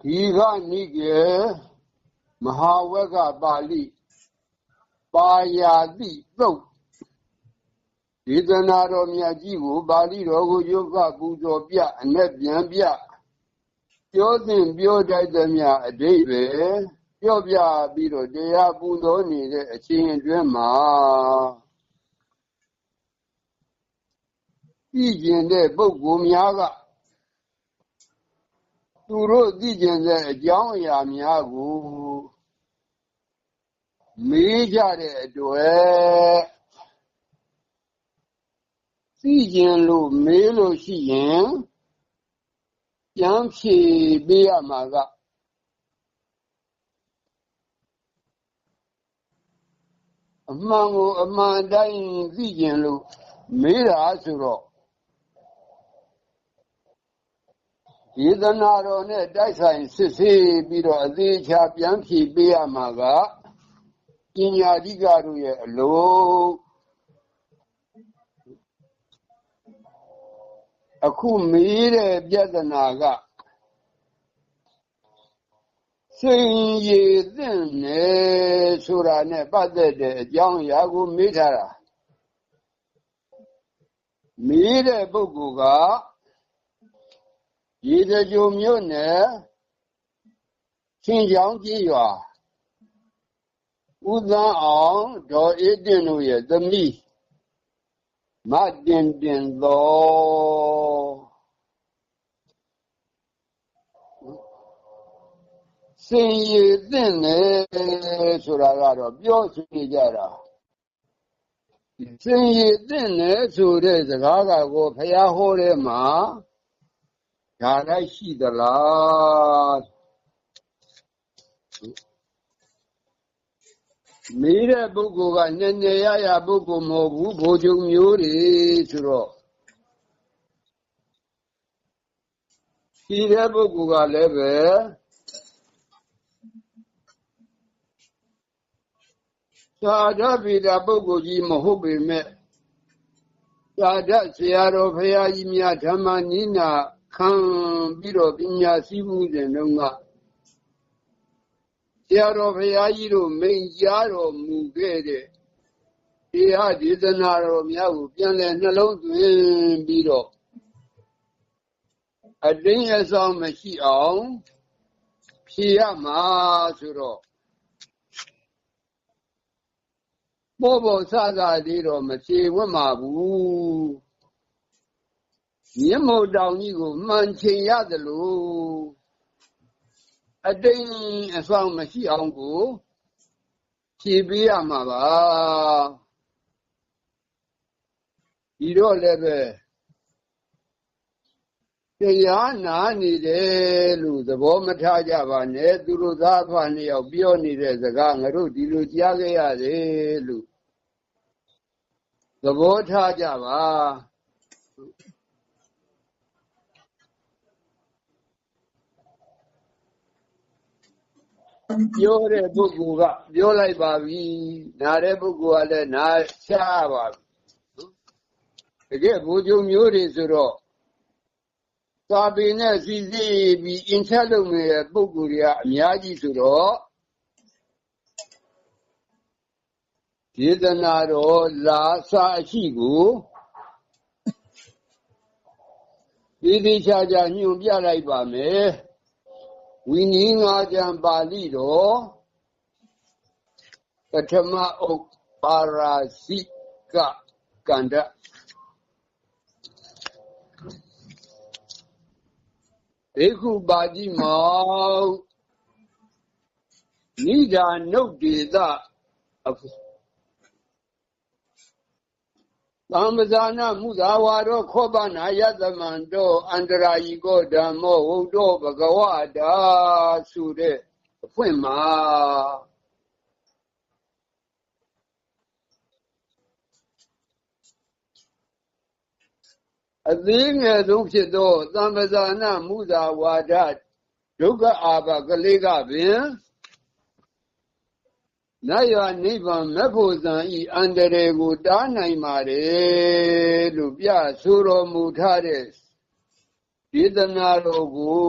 ဒီကနိကေမဟာဝကပါဠိပါယာတိသုတ်ဒေသနာတော်မြတ်ကြီးကိုပါဠိတော်ကိုယုတ်ကပူဇော်ပြအနဲ့ပြန်ပြပြောသင်ပြောတတ်သမျှအတိတ်ပဲပြောပြပြီးတော့တရားပူဇော်နေတဲ့အချိန်အတွင်းမှာသိကျင်တဲ့ပုဂ္ဂိုလ်များက သူတို့သိကျင်တဲ့အကြောင်းအရာများကိုမေးကြတဲ့အတွက်သိကျင်လို့မေးလို့ရှိရင်ပြန်ဖြေပေးရမှာကအမှန်ကိုအမှန်တိုင်းသိကျင်လို့မေးတာဆိုတော့ ယေသနာတော်နဲ့တိုက်ဆိုင်စစ်ဆေးပြီးတော့အသေးချာပြန်ဖြေပေးရမှာကပညာဓိကတို့ရဲ့အလုံးအခုမေးတဲ့ပြဿနာကစိန်ရည်သင့်နေဆိုတာနဲ့ပတ်သက်တဲ့အကြောင်းအရာကိုမေးထားတာမေးတဲ့ပုဂ္ဂိုလ်က ရေတကြိုမြို့နယ်ချင်းချောင်းကြီးရွာဦးသန်းအောင်ဒေါ်အေးတင်တို့ရဲ့သမီးမတင်တင်သောစင်ရည်သင့်တယ်ဆိုတာကတော့ပြောချင်ကြတာစင်ရည်သင့်တယ်ဆိုတဲ့စကားကကိုဖះဟောတဲ့မှာ ဒါလိုက်ရှိသလားမေးတဲ့ပုဂ္ဂိုလ်ကနည်းနည်းရရပုဂ္ဂိုလ်မဟုတ်ဘူးဘိုလ်ချုပ်မျိုးတွေဆိုတော့ဒီတဲ့ပုဂ္ဂိုလ်ကလည်းပဲသာဓဗေဒပုဂ္ဂိုလ်ကြီးမဟုတ်ပေမဲ့သာဓဆရာတော်ဘုရားကြီးများဓမ္မနိနာ ခံပြီးတော့ပညာစည်းမှုစဉ်တုန်းကဆရာတော်ဘုရားကြီးတို့မိန်ကြားတော်မူခဲ့တဲ့တရားဒေသနာတော်များကိုပြန်လည်နှလုံးသွင်းပြီးတော့အတင်းအဆောင်မရှိအောင်ဖြေရမှာဆိုတော့ပေါ်ပေါ်ဆဆလေးတော့မဖြေဝတ်မှာဘူး မြင့်မို့တောင်ကြီးကိုမှန်ချိန်ရသလိုအတိန်အဆောင်မရှိအောင်ကိုဖြေပေးရမှာပါဒီတော့လည်းပဲတရားနာနေတယ်လို့သဘောမထားကြပါနဲ့သူတို့သားဖာနှစ်ယောက်ပြောနေတဲ့စကားငါတို့ဒီလိုကြားခဲ့ရတယ်လို့သဘောထားကြပါ ပြောတဲ့ပုဂ္ဂိုလ်က ပြောလိုက်ပါပြီ နားတဲ့ပုဂ္ဂိုလ်ကလည်း နားချပါပြီ တကယ်ဘုံကျုံမျိုးတွေဆိုတော့သာပေနဲ့စီစီပြီးအင်ချက်လုပ်နေတဲ့ ပုဂ္ဂိုလ်တွေက အများကြီးဆိုတော့ ဒေသနာတော်လာ စာအရှိကိုဒီဒီချာချာ ညွှန်ပြလိုက်ပါမယ် ဝိနည်းငါးကျမ်းပါဠိတော်ပထမအုပ်ပါရာဇိကကန္တဘေခုပါတိမောနိဒာနုတ်တေသ သံပဇာနာမုသာဝါရောခောပနာယသမံတောအန္တရာယီကောဓမ္မောဝုဒ္ဓောဘဂဝတာဆိုတဲ့အဖွင့်မှာအသေးငယ်ဆုံးဖြစ်သောသံပဇာနာမုသာဝါဒဒုက္ခအာဘကလေးကပင် နတ်ရွာနိဗ္ဗာန်မဖို့ဇံဤအန္တရာယ်ကိုတားနိုင်ပါတယ်လို့ပြဆိုတော်မူထားတဲ့ဒေသနာတော်ကို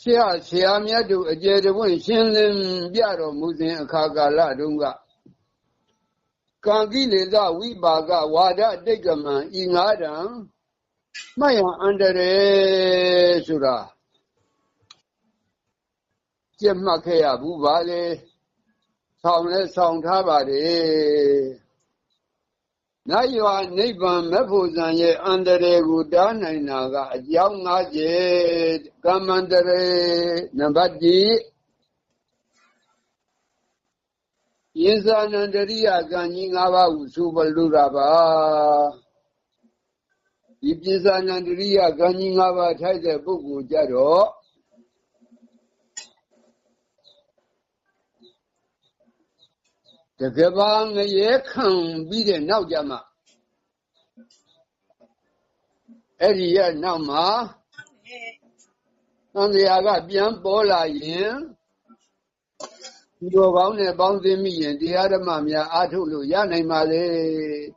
ဆရာဆရာမြတ်တို့အကျယ်တဝင့်ရှင်းလင်းပြတော်မူစဉ်အခါကာလတုန်းကကံကိလေသာဝိပါကဝါဒတိတ်ကမံဤငါးတံမှတ်ရန်အန္တရေဆိုတာ ကြက်မှတ်ခဲ့ရဘူးပါလေဆောင်လဲဆောင်ထားပါတယ်နတ်ရွာနိဗ္ဗာန်မဖို့ဇံရဲ့အန္တရာယ်ကိုတားနိုင်တာကအကြောင်း90ကမ္မန္တရေနံပါတ်1ယင်းဇာနန္တရိယကံကြီး၅ပါးကိုဆိုပလူတာပါဒီပိဇာနန္တရိယကံကြီး၅ပါးထိုက်တဲ့ပုဂ္ဂိုလ်ကြတော့ တကဘာငရဲခံပြီးတဲ့နောက်ကြမှာအဲ့ဒီရဲ့နောက်မှာသံဃာကပြန်ပေါ်လာရင်ဒီလိုကောင်းနဲ့ပေါင်းသိမိရင်တရားဓမ္မများအားထုတ်လို့ရနိုင်ပါလေ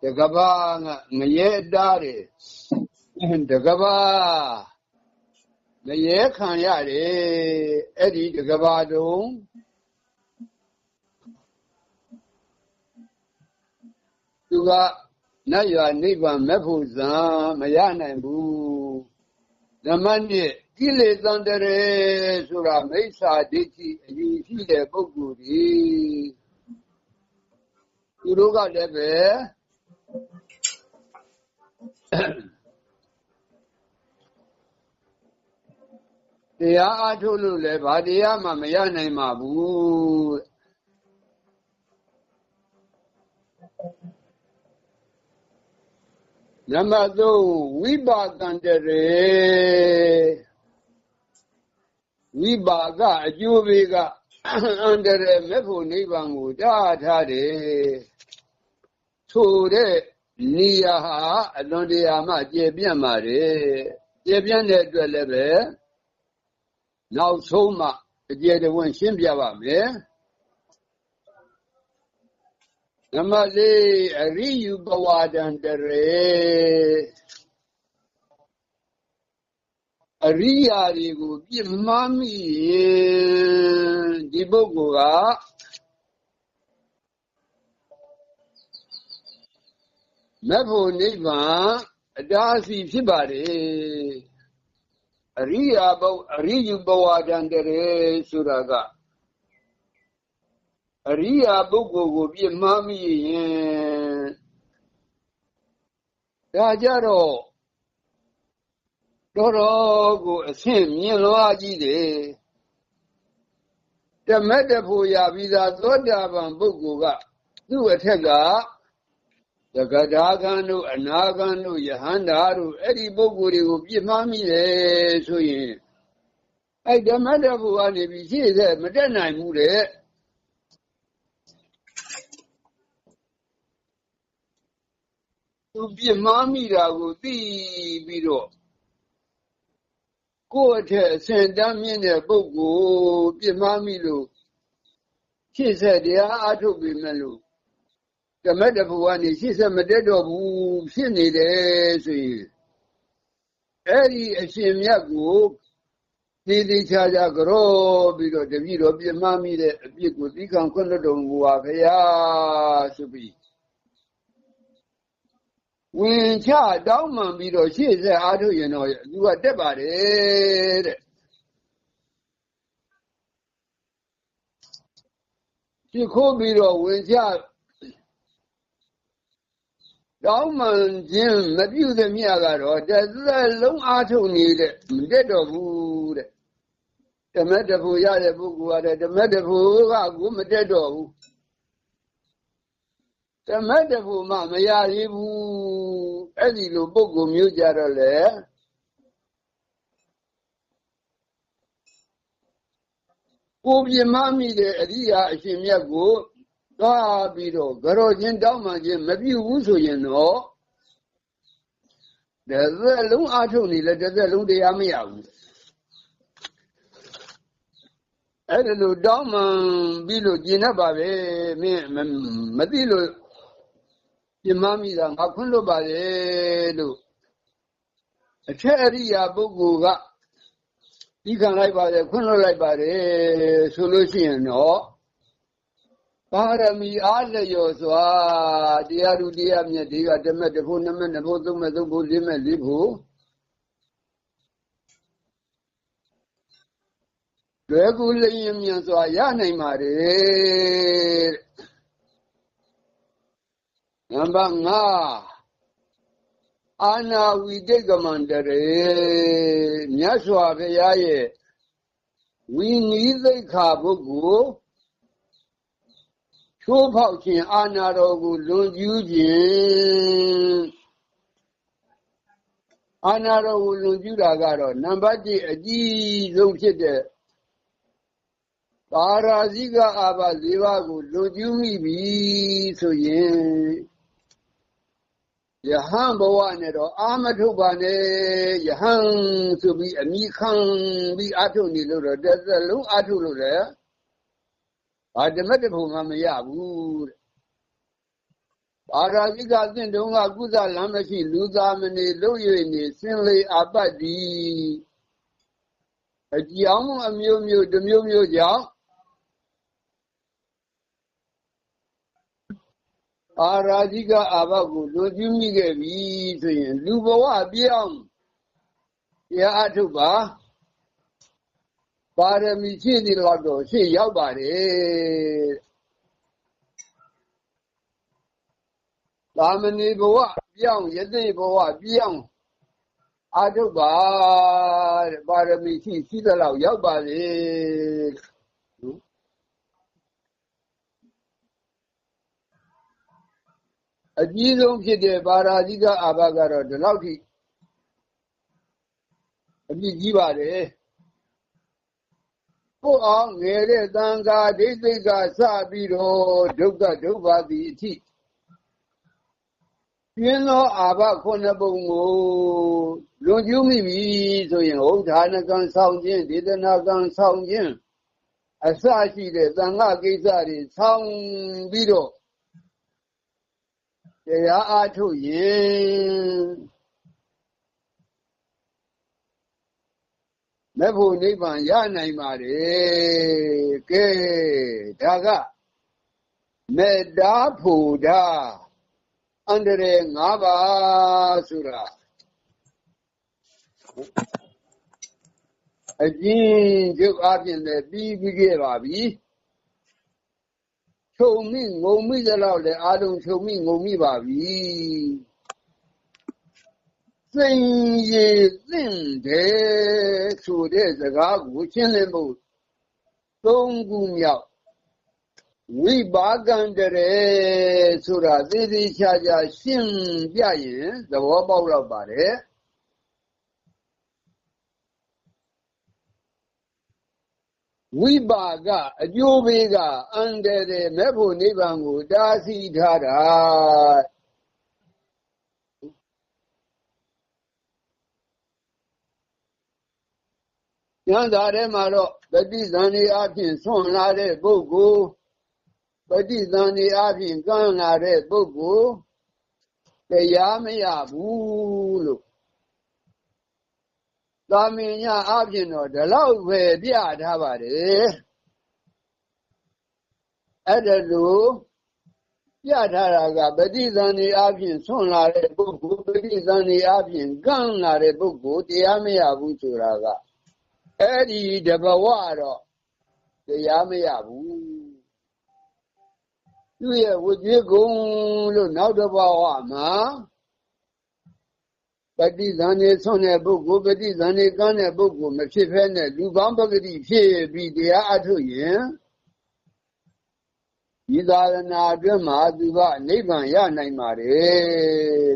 တကဘာကငရဲတားတယ်တကဘာငရဲခံရတယ်အဲ့ဒီတကဘာတုံး သူကနတ်ရွာနိဗ္ဗာန်မဖို့ဇံမရနိုင်ဘူးဓမ္မနှစ်ကိလေသာတရေဆိုတာမိစ္ဆာဒိဋ္ဌိအယူရှိတဲ့ပုဂ္ဂိုလ်ကြီးသူတို့ကလည်းပဲတရားအားထုတ်လို့လည်းဘာတရားမှမရနိုင်ပါဘူး နံပါတ်3ဝိပါကံတရေဝိပါကအကျိုးပေးကအန္တရာယ်မဲ့ဖို့နိဗ္ဗာန်ကိုတားထားတယ်ထိုတဲ့နေရာဟာအလွန်တရာမှကျေပြန့်ပါတယ်ကျေပြန့်တဲ့အတွက်လည်းပဲနောက်ဆုံးမှအကျေတဝင့်ရှင်းပြပါမယ် နမလေးအရိယူပဝါဒံတရေအရိယာတွေကိုပြစ်မှားမိရင်ဒီပုဂ္ဂိုလ်ကမဖို့နိဗ္ဗာန်အတားစီဖြစ်ပါတယ်အရိယာဘုအရိယူပဝါဒံတရေဆိုတာက အရိယာပုဂ္ဂိုလ်ကို ပြစ်မှားမိရင်ဒါကြတော့တော်တော်ကိုအဆင့်မြင့်လွားကြီးတယ်တမက်တဖို့ရပြီးသားသောတာပန်ပုဂ္ဂိုလ်ကသူ့အထက်ကသကဒါကံတို့အနာကံတို့ယဟန္တာတို့အဲ့ဒီပုဂ္ဂိုလ်တွေကိုပြစ်မှားမိတယ်ဆိုရင်အဲ့ဓမ္မတဖို့ကနေပြီးရှေ့ဆက်မတက်နိုင်ဘူးတဲ့ သူပြစ်မှားမိတာကိုသိပြီးတော့ကိုယ့်အထက်အစင်တမ်းမြင့်တဲ့ပုဂ္ဂိုလ်ပြစ်မှားမိလို့ရှေ့ဆက်တရားအထုတ်ပြီးမဲ့လို့ဓမ္မတဘူကနေရှေ့ဆက်မတက်တော့ဘူးဖြစ်နေတယ်ဆိုရင်အဲ့ဒီအရှင်မြတ်ကိုဒီဒီချာချာကြောပြီးတော့တပည့်တော်ပြမမိတဲ့အပြစ်ကိုသီခံခွင့်တော်မူပါဗျာဆိုပြီး ဝင်ချတောင်းမှန်ပြီးတော့ရှေ့ဆက်အားထုတ်ရင်တော့သူကတက်ပါတယ်တဲ့ရှေ့ခိုးပြီးတော့ဝင်ချတောင်းမှန်ခြင်းမပြုသမျှကတော့တစ်သက်လုံးအားထုတ်နေတဲ့မတက်တော့ဘူးတဲ့ဓမ္မတဖို့ရတဲ့ပုဂ္ဂိုလ်ကဓမ္မတဖို့ကကိုမတက်တော့ဘူး ဓမ္မတဖို့မှမရသေးဘူးအဲ့ဒီလိုပုဂ္ဂိုလ်မျိုးကြတော့လေကိုပြမမိတဲ့အရိယာအရှင်မြတ်ကိုသွားပြီးတော့ကြောချင်းတောင်းမှချင်းမပြုဘူးဆိုရင်တော့တစ်သက်လုံးအားထုတ်နေလဲတစ်သက်လုံးတရားမရဘူးအဲ့ဒါလို့တောင်းမှန်ပြီးလို့ကျင်တတ်ပါပဲမင်းမသိလို့ ပြမမိတာငါခွင့်လွတ်ပါလေလို့အထက်အရိယာပုဂ္ဂိုလ်ကဒီခံလိုက်ပါတယ်ခွင့်လွတ်လိုက်ပါတယ်ဆိုလို့ရှိရင်တော့ပါရမီအားလျော်စွာတရားသူတရားမြတ်တွေကတမက်တဖို့နမက်နဖို့သုံးမဲ့သုံးဖို့လေးမဲ့လေးဖို့လွယ်ကူလျင်မြန်စွာရနိုင်ပါတယ် နံပါတ်5အာနာဝိတိတ်ကမန္တရေမြတ်စွာဘုရားရဲ့ဝိနည်းသိက္ခာပုဂ္ဂိုလ်ချိုးဖောက်ခြင်းအာနာတော်ကိုလွန်ကျူးခြင်းအာနာတော်ကိုလွန်ကျူးတာကတော့နံပါတ်1အကြီးဆုံးဖြစ်တဲ့ပါရာဇိကအာဘ၄ပါးကိုလွန်ကျူးမိပြီဆိုရင် ယဟန်ဘဝနဲ့တော့အာမထုတ်ပါနဲ့ယဟန်ဆိုပြီးအမိခံပြီးအထုတ်နေလို့တော့တစ်သက်လုံးအထုတ်လို့လည်းဘာဓမ္မတဖို့မှမရဘူးတဲ့ပါရာဇိကသင်တုံးကကုသလမ်းမရှိလူသားမနေလို့၍နေစင်လေအပတ်ဒီအကြောင်းအမျိုးမျိုးတစ်မျိုးမျိုးကြောင့် အာရာဇိကအာဘကိုလွန်ကျူးမိခဲ့ပြီဆိုရင်လူဘဝပြောင်းတရားအထုတ်ပါပါရမီဖြည့်သည်လောက်တော့ရှေ့ရောက်ပါတယ်သာမဏေဘဝပြောင်းယသိဘဝပြောင်းအာထုတ်ပါတဲ့ပါရမီရှိရှိသလောက်ရောက်ပါလေ အကြီးဆုံးဖြစ်တဲ့ပါရာဇိကအာဘကတော့ဒီလောက်ထိအပြစ်ကြီးပါတယ်ကိုအောင်ငယ်တဲ့တန်ခါဒိဋ္ဌိကစပြီးတော့ဒုက္ခဒုက္ခသည်အထိပြင်းသောအာဘခုနှစ်ပုံကိုလွန်ကျူးမိပြီဆိုရင်ဟုတ်ဌာနကံဆောင်ခြင်းဒေသနာကံဆောင်ခြင်းအစရှိတဲ့သံဃကိစ္စတွေဆောင်ပြီးတော့ တရားအားထုတ်ရင်မဲ့ဖို့နိဗ္ဗာန်ရနိုင်ပါတယ်ကဲဒါကမေတ္တာဖို့တာအန္တရာယ်၅ပါးဆိုတာအကျဉ်းချုပ်အပြင်လည်းပြီးပြီးခဲ့ပါပြီ ခြုံမိငုံမိကြတော့လေအာလုံးခြုံမိငုံမိပါပြီစိန်ရည်သင့်တယ်ဆိုတဲ့စကားကိုရှင်းလင်းဖို့သုံးခုမြောက်ဝိပါကံတရေဆိုတာသေသေးချာချာရှင်းပြရင်သဘောပေါက်တော့ပါတယ် ဝိပါကအကျိုးပေးကအန္တရာယ်မဲ့ဖို့နိဗ္ဗာန်ကိုတားဆီးထားတာဉာဏ်သာထဲမှာတော့ပฏิသန္ဓေအဖြစ်ဆွန့်လာတဲ့ပုဂ္ဂိုလ်ပฏิသန္ဓေအဖြစ်ကမ်းလာတဲ့ပုဂ္ဂိုလ်တရားမရဘူးလို့ သာမင်ညအဖြစ်တော့ဒီလောက်ပဲပြထားပါတယ်အဲ့ဒါလို့ပြထားတာကပฏิသန္ဓေအဖြစ်ဆွန့်လာတဲ့ပုဂ္ဂိုလ်ပฏิသန္ဓေအဖြစ်ကမ်းလာတဲ့ပုဂ္ဂိုလ်တရားမရဘူးဆိုတာကအဲ့ဒီတဘဝတော့တရားမရဘူးသူ့ရဲ့ဝိကျွေးကုံလို့နောက်တဘဝမှာ ပฏิသန္ဓေဆွတဲ့ပုဂ္ဂိုလ်ပฏิသန္ဓေကမ်းတဲ့ပုဂ္ဂိုလ်မဖြစ်ဖဲနဲ့လူကောင်းပဂတိဖြစ်ပြီးတရားအထုတ်ရင်ဒီသာသနာအတွင်းမှာသူကနိဗ္ဗာန်ရနိုင်ပါတယ်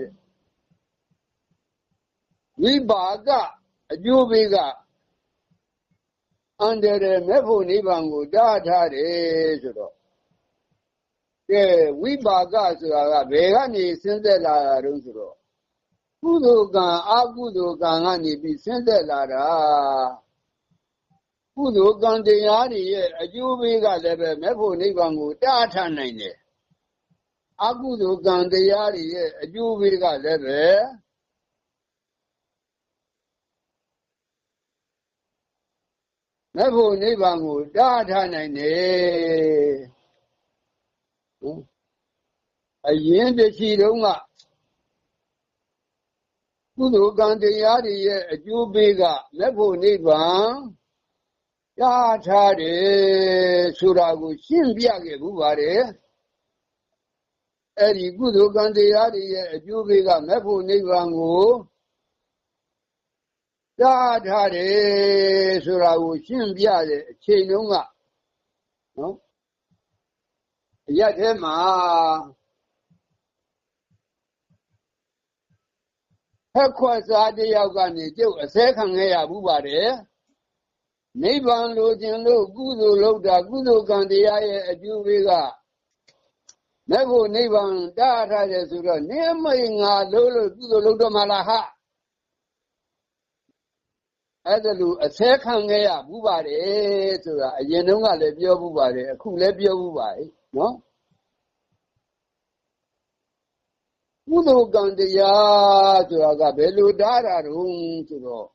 ဝိပါကအကျိုးပေးကအန္တရာယ်မဲ့ဖို့နိဗ္ဗာန်ကိုတားထားတယ်ဆိုတော့ကဲဝိပါကဆိုတာကဘယ်ကနေဆင်းသက်လာတာတုံးဆိုတော့ ကုသိုလ်ကံအကုသိုလ်ကံကနေပြီးဆင်းသက်လာတာကုသိုလ်ကံတရားတွေရဲ့အကျိုးပေးကလည်းပဲမဲ့ဖို့နိဗ္ဗာန်ကိုတားထားနိုင်တယ်အကုသိုလ်ကံတရားတွေရဲ့အကျိုးပေးကလည်းပဲမဲ့ဖို့နိဗ္ဗာန်ကိုတားထားနိုင်တယ်အရင်တချီတုန်းက ကုသိုလ်ကံတရားတွေရဲ့အကျိုးပေးကမဲ့ဖို့နိဗ္ဗာန်ရထားတယ်ဆိုတာကိုရှင်းပြခဲ့ဘူးပါတယ်အဲ့ဒီကုသိုလ်ကံတရားတွေရဲ့အကျိုးပေးကမဲ့ဖို့နိဗ္ဗာန်ကိုရထားတယ်ဆိုတာကိုရှင်းပြတဲ့အချိန်တုန်းကနော်အရက်ထဲမှာ ဖက်ခွက်စားတယောက်ကနေကျုပ်အစဲခံခဲ့ရဘူးပါတယ်နိဗ္ဗာန်လိုချင်လို့ကုသိုလ်လုပ်တာကုသိုလ်ကံတရားရဲ့အကျိုးပေးကမဲ့ဖို့နိဗ္ဗာန်တားထားတယ်ဆိုတော့နေမိန်ငါလို့လို့ကုသိုလ်လုပ်တော့မှလားဟာအဲ့ဒါလိုအစဲခံခဲ့ရဘူးပါတယ်ဆိုတာအရင်တုန်းကလည်းပြောဘူးပါတယ်အခုလည်းပြောဘူးပါနော် ကုသိုလ်ကံတရားဆိုတာကဘယ်လိုတားတာတုံးဆိုတော့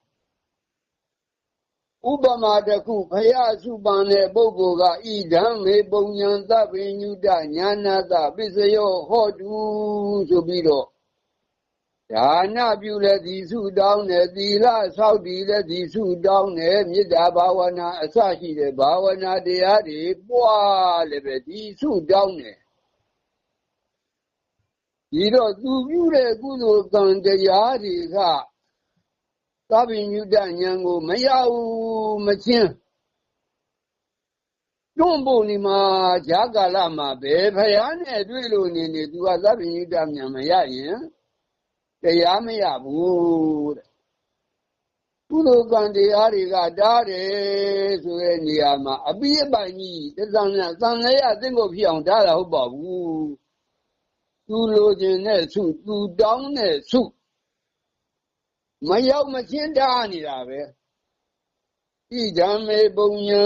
ဥပမာတစ်ခုဖယားစုပန်တဲ့ပုဂ္ဂိုလ်ကဣဒံမေပုံညာသဗ္ဗညုတညာနာတပစ္စယောဟောတုဆိုပြီးတော့ဒါနပြုလည်းဒီစုတောင်းတယ်သီလဆောက်တည်လည်းဒီစုတောင်းတယ်မေတ္တာဘာဝနာအစရှိတဲ့ဘာဝနာတရားတွေပွားလည်းပဲဒီစုတောင်းတယ် ဒီတော့သူပြုတဲ့ကုသိုလ်ကံတရားတွေကသဗ္ဗညုတဉာဏ်ကိုမရဘူးမချင်းတွန့်ဖို့နေမှာဈာကာလမှာပဲဖယားနဲ့တွေ့လို့နေနေသူကသဗ္ဗညုတဉာဏ်မရရင်တရားမရဘူးတဲ့ကုသိုလ်ကံတရားတွေကတားတယ်ဆိုတဲ့နေရာမှာအပိယပိုင်ကြီးတသံသံသံလည်းအသိကိုဖြစ်အောင်တားတာဟုတ်ပါဘူး သူလိုချင်တဲ့စုသူတောင်းတဲ့စုမရောက်မချင်းတားနေတာပဲဣဒံမေပုံညံ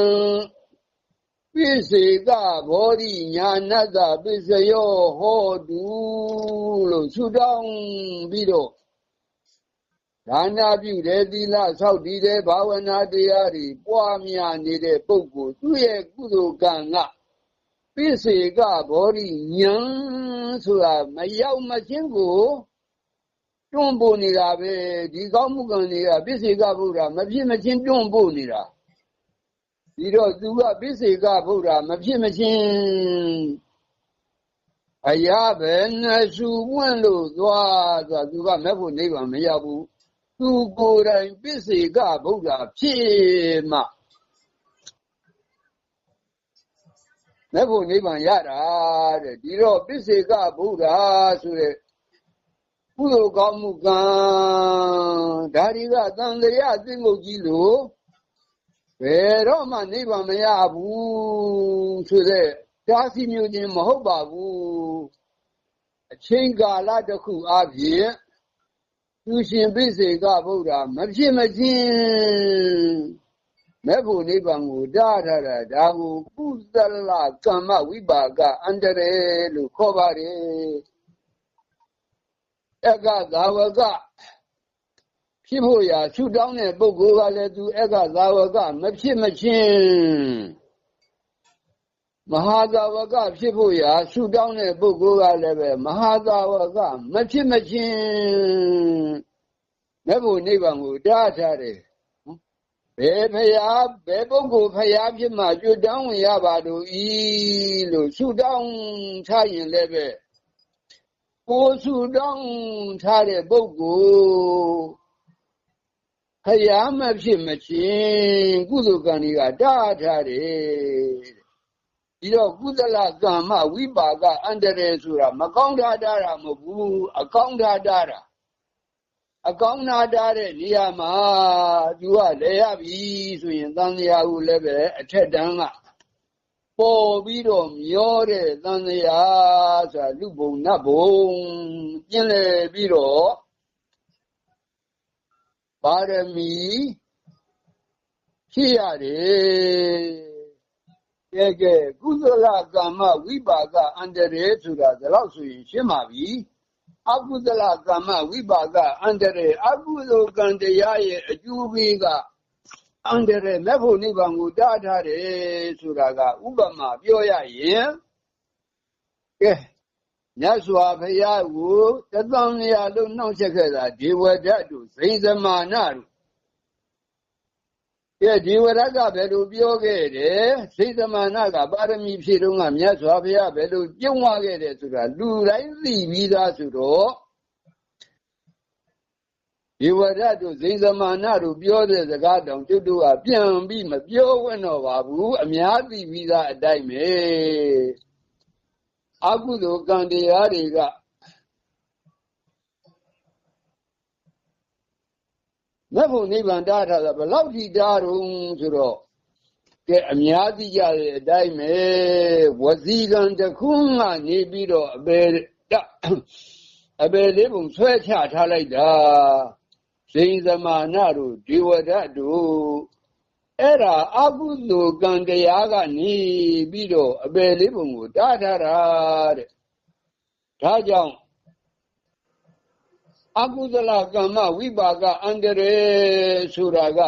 ပိစေကဘောဓိညာဏတ္တပစ္စယောဟောတုလို့ဆုတောင်းပြီးတော့ဒါနာပြုတယ်သီလဆောက်တည်တယ်ဘာဝနာတရားတွေပွားများနေတဲ့ပုဂ္ဂိုလ်သူ့ရဲ့ကုသိုလ်ကံက ပိစေကဘောဓိညာဆိုတာမရောက်မချင်းကိုတွန်းပို့နေတာပဲဒီကောင်းမှုကံတွေကပိစေကဗုဒ္ဓမဖြစ်မချင်းတွန်းပို့နေတာဒီတော့သူကပိစေကဗုဒ္ဓမဖြစ်မချင်းအရာပဲနဲ့ရှူပွင့်လို့သွားဆိုတာသူကမဲ့ဖို့နိဗ္ဗာန်မရောက်ဘူးသူကိုယ်တိုင်ပိစေကဗုဒ္ဓဖြစ်မှ မဲ့ဖို့နိဗ္ဗာန်ရတာတဲ့ဒီတော့ပိစေကဗုဒ္ဓဆိုတဲ့ကုသိုလ်ကောင်းမှုကံဒါတွေကသံတရားသိငုတ်ကြီးလို့ဘယ်တော့မှနိဗ္ဗာန်မရဘူးဆိုတဲ့တားဆီးမျိုးချင်းမဟုတ်ပါဘူးအချိန်ကာလတစ်ခုအပြင်သူရှင်ပိစေကဗုဒ္ဓမဖြစ်မချင်း မဲ့ဖို့နိဗ္ဗာန်ကိုတားထားတာဒါကိုကုသလကမ္မဝိပါကအန္တရေလို့ခေါ်ပါတယ်အကသာဝကဖြစ်ဖို့ရာဆူတောင်းတဲ့ပုဂ္ဂိုလ်ကလည်းသူအကသာဝကမဖြစ်မချင်းမဟာသာဝကဖြစ်ဖို့ရာဆူတောင်းတဲ့ပုဂ္ဂိုလ်ကလည်းပဲမဟာသာဝကမဖြစ်မချင်းမဲ့ဖို့နိဗ္ဗာန်ကိုတားထားတယ် ဘယ်ဖရာဘယ်ပုဂ္ဂိုလ်ဖရာဖြစ်မှကျွတ်တောင်းဝင်ရပါလို့ဤလို့ဆူတောင်းထားရင်လည်းပဲကိုဆူတောင်းထားတဲ့ပုဂ္ဂိုလ်ဖယားမဖြစ်မချင်းကုသိုလ်ကံတွေကတားထားတယ်ဒီတော့ကုသလကမ္မဝိပါကအန္တရာယ်ဆိုတာမကောင်းတာတားတာမဟုတ်ဘူးအကောင်းတာတားတာ အကောင်းနာတားတဲ့နေရာမှာသူကလည်းရပြီဆိုရင်တန်တရားကိုလည်းပဲအထက်တန်းကပေါ်ပြီးတော့မျောတဲ့သံဃာဆိုတာလူဘုံနတ်ဘုံကျင်းလေပြီးတော့ပါရမီဖြစ်ရတယ်ဒကဲကဲကုသလကမ္မဝိပါကအန္တရာယ်ဆိုတာဒါတော့ဆိုရင်ရှင်းပါပြီ အကုသလကမ္မဝိပါကအန္တရာယ်အကုသိုလ်ကံတရားရဲ့အကျိုးပေးကအန္တရာယ်မဲ့ဖို့နိဗ္ဗာန်ကိုတားထားတယ်ဆိုတာကဥပမာပြောရရင်ကဲမြတ်စွာဘုရားကိုတသံလျာလုံးနှောင့်ချက်ခဲ့တာဒေဝဒတ်တို့ဇိဇမာနတို့ ကဲဒီဝရကဘယ်လိုပြောခဲ့တယ်စိတ်သမဏကပါရမီဖြည့်တော့ကမြတ်စွာဘုရားဘယ်လိုပြုံးသွားခဲ့တယ်ဆိုတာလူတိုင်းသိပြီးသားဆိုတော့ဒီဝရတို့ဇိသမဏတို့ပြောတဲ့စကားတောင်ကျွတ်တို့ကပြန်ပြီးမပြောဝင်တော့ပါဘူးအများသိပြီးသားအတိုင်းပဲအကုသိုလ်ကံတရားတွေက မက်ဖို့နိဗ္ဗာန်တားထားတာဘယ်လောက်ထိတားတော့ဆိုတော့ကဲအများသိကြတဲ့အတိုင်းပဲဝစီကံတစ်ခုကနေပြီးတော့အပေအပေလေးပုံဆွဲချထားလိုက်တာဇိန်သမာနတို့ဒေဝဒတ်တို့အဲ့ဒါအကုသိုလ်ကံတရားကနေပြီးတော့အပေလေးပုံကိုတားထားတာတဲ့ဒါကြောင့် အကုသလကမ္မဝိပါကအန္တရေဆိုတာက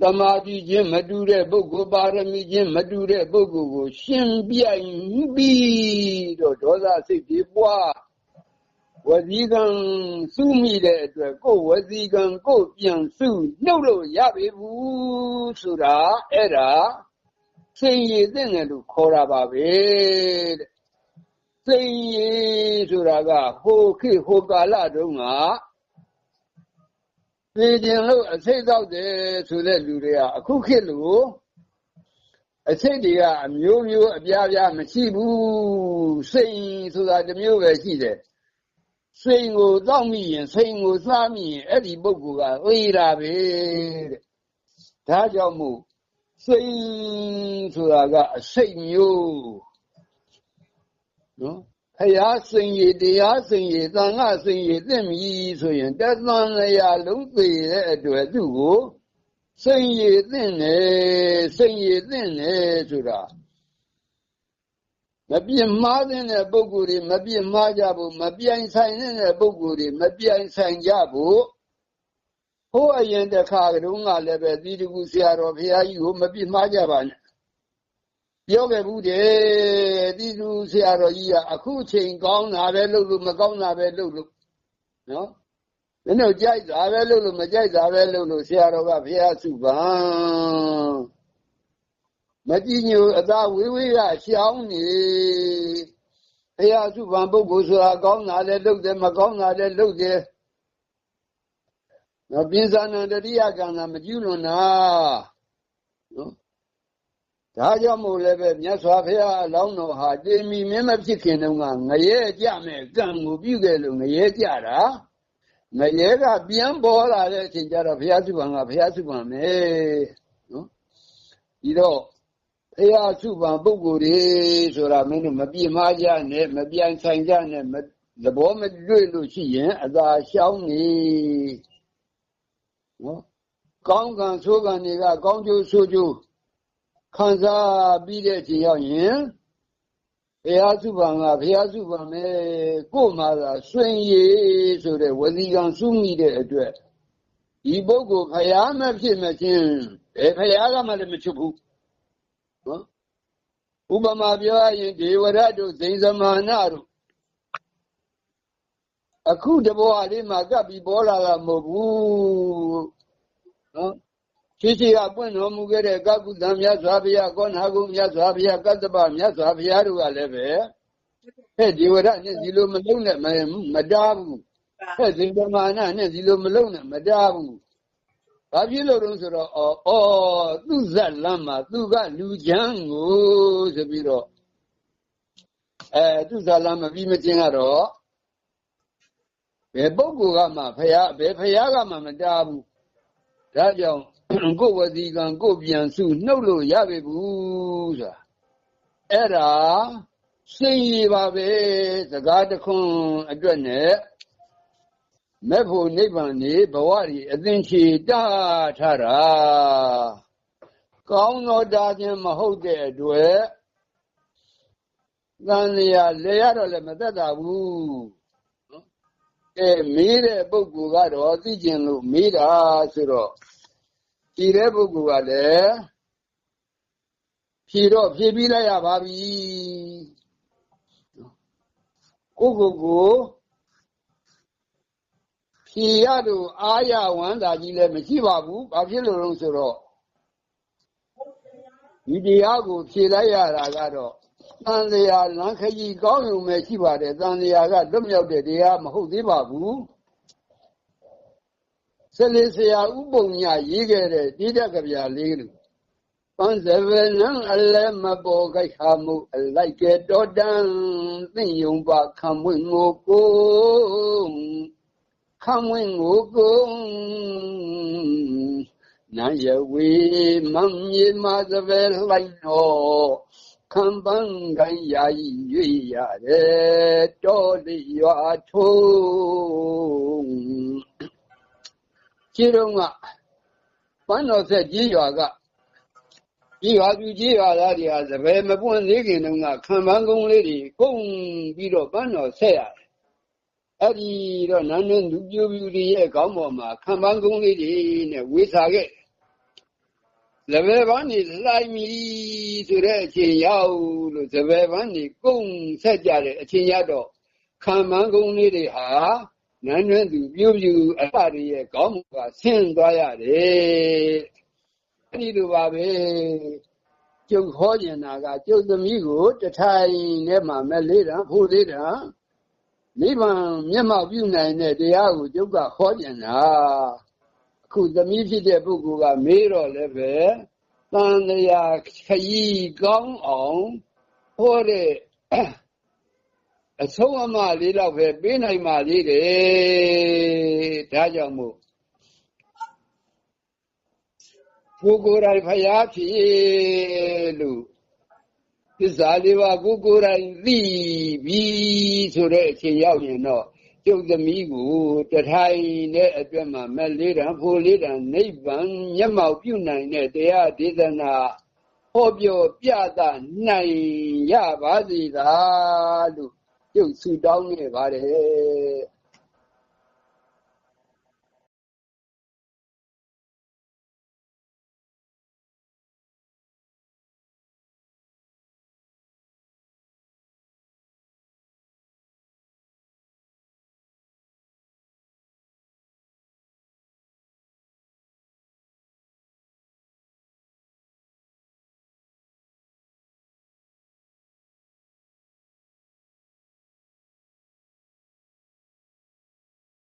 သမာဓိချင်းမတူတဲ့ပုဂ္ဂိုလ်ပါရမီချင်းမတူတဲ့ပုဂ္ဂိုလ်ကို ရှင်ပြိုင်ပြီးတော့ဒေါသစိတ်တွေပွားဝစီကံစုမိတဲ့အတွက်ကိုယ်ဝစီကံကိုယ်ပြန်စုနှုတ်လို့ရပြီဘူးဆိုတာအဲ့ဒါစိတ်ရည်တဲ့လို့ခေါ်တာပါပဲတဲ့ စိန်ရည်ဆိုတာကဟိုခေဟိုကာလတုန်းကသိခြင်းလို့အစိတ်သောက်တယ်ဆိုတဲ့လူတွေကအခုခေတ်လို့အစိတ်တွေကအမျိုးမျိုးအပြားပြားမရှိဘူးစိန်ဆိုတာတစ်မျိုးပဲရှိတယ်စိန်ကိုတောက်မိရင်စိန်ကိုစားမိရင်အဲ့ဒီပုဂ္ဂိုလ်ကဝေးတာပဲတဲ့ဒါကြောင့်မို့စိန်ဆိုတာကအစိတ်မျိုး နော်ဖရာစင်ရည်တရားစင်ရည်သံဃာစင်ရည်သိမြည်ဆိုရင်တသံလျာလုံးသေးတဲ့အတွက်သူ့ကိုစင်ရည်သိနေစင်ရည်သိနေဆိုတာမပြင်းမှားတဲ့ပုဂ္ဂိုလ်တွေမပြင်းမှားကြဘူးမပြိုင်ဆိုင်တဲ့ပုဂ္ဂိုလ်တွေမပြိုင်ဆိုင်ကြဘူးဟိုအရင်တခါကတုန်းကလည်းပဲဒီတကူဆရာတော်ဘုရားကြီးကိုမပြင်းမှားကြပါနဲ့ ပြောခဲ့ဘူးတယ်တိသူဆရာတော်ကြီးကအခုချိန်ကောင်းတာပဲလုပ်လို့မကောင်းတာပဲလုပ်လို့နော်မင်းတို့ကြိုက်တာပဲလုပ်လို့မကြိုက်တာပဲလုပ်လို့ဆရာတော်ကဘုရားစုပန်မကြည်ညိုအသာဝေးဝေးကရှောင်းနေဘုရားစုပန်ပုဂ္ဂိုလ်ဆိုတာကောင်းတာလည်းလုပ်တယ်မကောင်းတာလည်းလုပ်တယ်နော်ပြင်းစံတတိယကံတာမကျူးလွန်တာနော် ဒါကြောင့်မို့လည်းပဲမြတ်စွာဘုရားအလောင်းတော်ဟာတေမီမင်းမဖြစ်ခင်တုန်းကငရဲကြမဲ့ကံကိုပြုခဲ့လို့ငရဲကြတာငရဲကပြန်ပေါ်လာတဲ့အချိန်ကျတော့ဘုရားစုပန်ကဘုရားစုပန်မယ်နော်ဒီတော့ဘုရားစုပန်ပုဂ္ဂိုလ်တွေဆိုတာမင်းတို့မပြင်းမကြနဲ့မပြိုင်ဆိုင်ကြနဲ့သဘောမတွေ့လို့ရှိရင်အသာရှောင်းနေနော်ကောင်းကံဆိုးကံတွေကကောင်းကျိုးဆိုးကျိုး ခံစားပြီးတဲ့အချိန်ရောက်ရင်ဘုရားစုပန်ကဘုရားစုပန်ပဲကို့မှာသာဆွင်ရည်ဆိုတဲ့ဝစီကံစုမိတဲ့အတွက်ဒီပုဂ္ဂိုလ်ဖယားမဖြစ်မချင်းဘယ်ဖယားကမှလည်းမချွတ်ဘူးနော်ဥပမာပြောရရင်ဒေဝရတို့ဇိန်သမဏတို့အခုတဘောအလေးမှာကပ်ပြီးပေါ်လာတာမဟုတ်ဘူးနော် ရှိရှိကပွင့်တော်မူခဲ့တဲ့ကကုသံမြတ်စွာဘုရားကောနာကုမြတ်စွာဘုရားကတ္တပမြတ်စွာဘုရားတို့ကလည်းပဲဟဲ့ဒီဝရနဲ့ဒီလိုမလုံးနဲ့မတားဘူးဟဲ့ဒီပမာဏနဲ့ဒီလိုမလုံးနဲ့မတားဘူးဘာဖြစ်လို့တုံးဆိုတော့အော်အော်သူ့ဇက်လမ်းမှာသူကလူချမ်းကိုဆိုပြီးတော့အဲသူ့ဇက်လမ်းမပြီးမချင်းကတော့ဘယ်ပုဂ္ဂိုလ်ကမှဖရာဘယ်ဖရာကမှမတားဘူးဒါကြောင့် ကိုယ်ဝစီကံကိုယ်ပြန်စုနှုတ်လို့ရပြီဘူးဆိုတာအဲ့ဒါစိတ်ရပါပဲစကားတခွန်းအတွက်နဲ့မဲ့ဖို့နိဗ္ဗာန်နေဘဝကြီးအသင်ချေတာထားတာကောင်းသောတာခြင်းမဟုတ်တဲ့အတွက်သံလျာလဲရတော့လည်းမသက်တာဘူးအဲမေးတဲ့ပုဂ္ဂိုလ်ကတော့သိကျင်လို့မေးတာဆိုတော့ ဒီတဲ့ပုဂ္ဂိုလ်ကလည်းဖြေတော့ဖြေပြီးလိုက်ရပါပြီကိုကိုကိုဖြေရလို့အာရဝမ်းသာကြီးလည်းမရှိပါဘူးဘာဖြစ်လို့လဲဆိုတော့ဒီတရားကိုဖြေလိုက်ရတာကတော့တန်လျာလမ်းခကြီးကောင်းုံပဲရှိပါတယ်တန်လျာကလွတ်မြောက်တဲ့တရားမဟုတ်သေးပါဘူး ဆလေးဆရာဥပုံညာရေးခဲ့တဲ့တိတကဗျာလေးလို့ပန်းစပယ်နံအလဲမပေါ်ခိုက်ခါမှုအလိုက်ကဲတော်တန်သိယုံပါခံမွင့်ငိုကိုခံမွင့်ငိုကိုနံရဝေမံမြေမစပယ်လိုက်တော်ခံပန်းကိုင်းရာဤ၍ရတယ်တော်လျာထုံး ခြေတော့ကပန်းတော်ဆက်ကြီးရွာကကြီးရွာသူကြီးရွာသားတွေဟာစပယ်မပွင့်သေးခင်တုန်းကခံပန်းကုန်းလေးတွေကုန်ပြီးတော့ပန်းတော်ဆက်ရတယ်အဲ့ဒီတော့နန်းတွင်လူပြူပြူတွေရဲ့ခေါင်းပေါ်မှာခံပန်းကုန်းလေးတွေနဲ့ဝေစာခဲ့စပယ်ပန်းနေလိုက်မီဆိုတဲ့အချိန်ရောက်လို့စပယ်ပန်းနေကုန်ဆက်ကြတဲ့အချိန်ရတော့ခံပန်းကုန်းလေးတွေဟာ နန်းတွင်သူပြူပြူအဖတွေရဲ့ခေါင်းကဆင်းသွားရတယ်အဲ့ဒီလိုပါပဲကျုပ်ဟောကျင်တာကကျုပ်သမီးကိုတထိုင်နဲ့မှမလေးတာဖို့သေးတာနိဗ္ဗာန်မျက်မှောက်ပြုနိုင်တဲ့တရားကိုကျုပ်ကဟောကျင်တာအခုသမီးဖြစ်တဲ့ပုဂ္ဂိုလ်ကမေးတော့လည်းပဲတန်တရားခရီးကောင်းအောင်ဟောတဲ့ အဆုံးအမလေးတော့ပဲပေးနိုင်ပါသေးတယ်ဒါကြောင့်မို့ကိုကိုယ်တိုင်ဖျားဖြစ်လို့သစ္စာလေးပါးကိုကိုယ်တိုင်သိပြီဆိုတဲ့အချိန်ရောက်ရင်တော့ကျုပ်သမီးကိုတထိုင်တဲ့အတွက်မှာမလေးတံဖိုလေးတံနိဗ္ဗာန်မျက်မှောက်ပြုနိုင်တဲ့တရားဒေသနာဟောပြောပြတာနိုင်ရပါစေသာလို့ ကျုပ်ဆုတောင်းနေပါတယ်